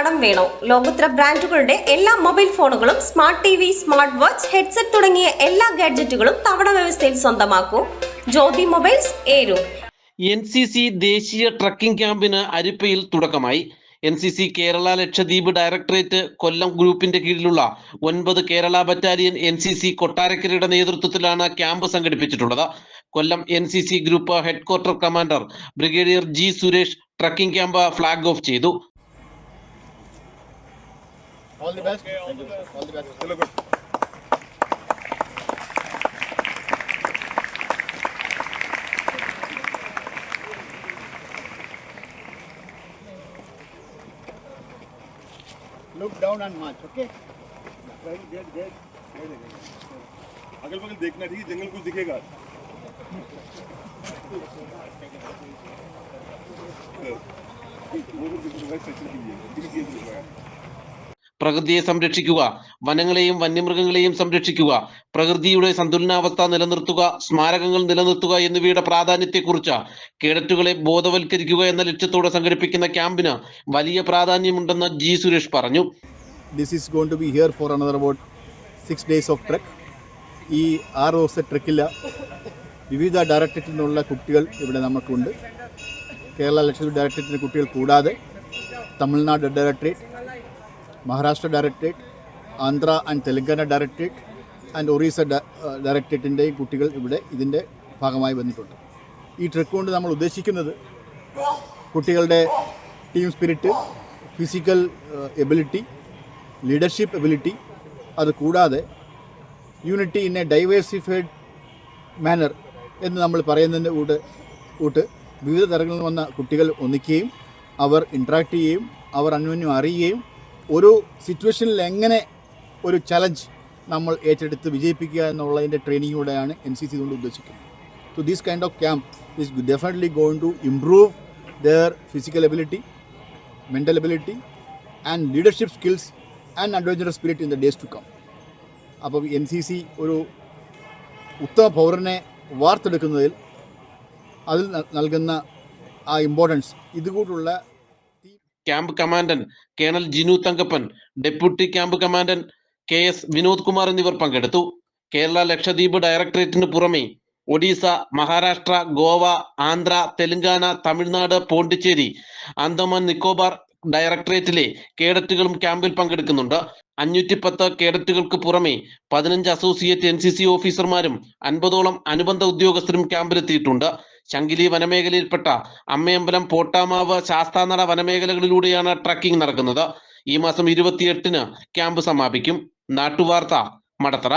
കടം വേണോ? ലോകോത്തര ബ്രാൻഡുകളുടെ എല്ലാ മൊബൈൽ ഫോണുകളും smart T V smart watch headset തുടങ്ങിയ എല്ലാ ഗാഡ്ജറ്റുകളും തവണ വ്യവസ്ഥയിൽ സ്വന്തമാക്കൂ. ജ്യോതി മൊബൈൽസ് ഏരു എൻ സി സി ദേശീയ ട്രക്കിംഗ് ക്യാമ്പിന് അരിപ്പയിൽ തുടക്കമായി. N C C Kerala Lakshadweep directorate Kollam ഗ്രൂപ്പിന്റെ കീഴിലുള്ള ഒൻപത് Kerala battalion N C C കൊട്ടാരക്കരയുടെ നേതൃത്വത്തിലാണ് camp സംഘടിപ്പിച്ചിട്ടുള്ളത്. Kollam N C C group headquarter commander brigadier G Suresh trekking camp flag off ചെയ്തു. All the best. all the best. All the best. Hello, good. Look down and march, okay? अगल बगल देखना ठीक है जंगल कुछ दिखेगा പ്രകൃതിയെ സംരക്ഷിക്കുക വനങ്ങളെയും വന്യമൃഗങ്ങളെയും സംരക്ഷിക്കുക പ്രകൃതിയുടെ സന്തുലനാവസ്ഥ നിലനിർത്തുക സ്മാരകങ്ങൾ നിലനിർത്തുക എന്നിവയുടെ പ്രാധാന്യത്തെക്കുറിച്ച് കേഡറ്റുകളെ ബോധവൽക്കരിക്കുക എന്ന ലക്ഷ്യത്തോടെ സംഘടിപ്പിക്കുന്ന ക്യാമ്പിന് വലിയ പ്രാധാന്യമുണ്ടെന്ന് ജി സുരേഷ് പറഞ്ഞു. This is going to be here for another about six days of trek ഈ ആറ് ദിവസത്തെ ട്രക്കിൽ വിവിധ ഡയറക്ടറേറ്റിൽ നിന്നുള്ള കുട്ടികൾ ഇവിടെ നമുക്കുണ്ട്. കേരള ലക്ഷദ്വീപ് ഡയറക്ടറേറ്റിന്റെ കുട്ടികൾ കൂടാതെ Tamil Nadu directorate Maharashtra directorate Andhra and Telangana directorate and Orissa ഡയറക്ടറേറ്റിന്റെയും കുട്ടികൾ ഇവിടെ ഇതിന്റെ ഭാഗമായി വന്നിട്ടുണ്ട്. ഈ ട്രിപ്പ് കൊണ്ട് നമ്മൾ ഉദ്ദേശിക്കുന്നത് കുട്ടികളുടെ team spirit physical ability leadership ability അത് കൂടാതെ unity in a diversified manner എന്ന് നമ്മൾ പറയുന്നതിന്റെ കൂട്ട് കൂട്ട് വിവിധ തരങ്ങളിൽ വന്ന കുട്ടികൾ ഒന്നിക്കുകയും അവർ ഇൻട്രാക്ട് ചെയ്യുകയും അവർ അന്യോന്യം അറിയുകയും ഒരു സിറ്റുവേഷനിൽ എങ്ങനെ ഒരു ചലഞ്ച് നമ്മൾ ഏറ്റെടുത്ത് വിജയിപ്പിക്കുക എന്നുള്ളതിന്റെ ട്രെയിനിങ്ങിലൂടെയാണ് എൻ സി സി കൊണ്ട് ഉദ്ദേശിക്കുന്നത് so this kind of camp is definitely going to improve their physical ability, mental ability, and leadership skills and adventurous spirit in the days to come. അപ്പോൾ എൻ സി സി ഒരു ഉത്തമ പൗരനെ വാർത്തെടുക്കുന്നതിൽ അതിൽ നൽകുന്ന ആ importance ഇതുകൂട്ടുള്ള camp commandant colonel Jinu Thankappan deputy camp commandant K S Vinod Kumar എന്നിവർ പങ്കെടുത്തു. കേരള ലക്ഷദ്വീപ് ഡയറക്ടറേറ്റിന് പുറമെ ഒഡീസ മഹാരാഷ്ട്ര ഗോവ ആന്ധ്ര തെലങ്കാന തമിഴ്നാട് പോണ്ടിച്ചേരി ആൻഡമാൻ നിക്കോബാർ ഡയറക്ടറേറ്റിലെ കേഡറ്റുകളും ക്യാമ്പിൽ പങ്കെടുക്കുന്നുണ്ട്. അഞ്ഞൂറ്റി പത്ത് കേഡറ്റുകൾക്ക് പുറമെ പതിനഞ്ച് അസോസിയേറ്റ് എൻ സി സി ഓഫീസർമാരും അൻപതോളം അനുബന്ധ ഉദ്യോഗസ്ഥരും ക്യാമ്പിലെത്തിയിട്ടുണ്ട്. ശങ്കിലി വനമേഖലയിൽപ്പെട്ട അമ്മയമ്പലം പോട്ടാമാവ് ശാസ്താനട വനമേഖലകളിലൂടെയാണ് ട്രക്കിംഗ് നടക്കുന്നത്. ഈ മാസം ഇരുപത്തിയെട്ടിന് ക്യാമ്പ് സമാപിക്കും. നാട്ടുവാർത്ത മടത്തറ.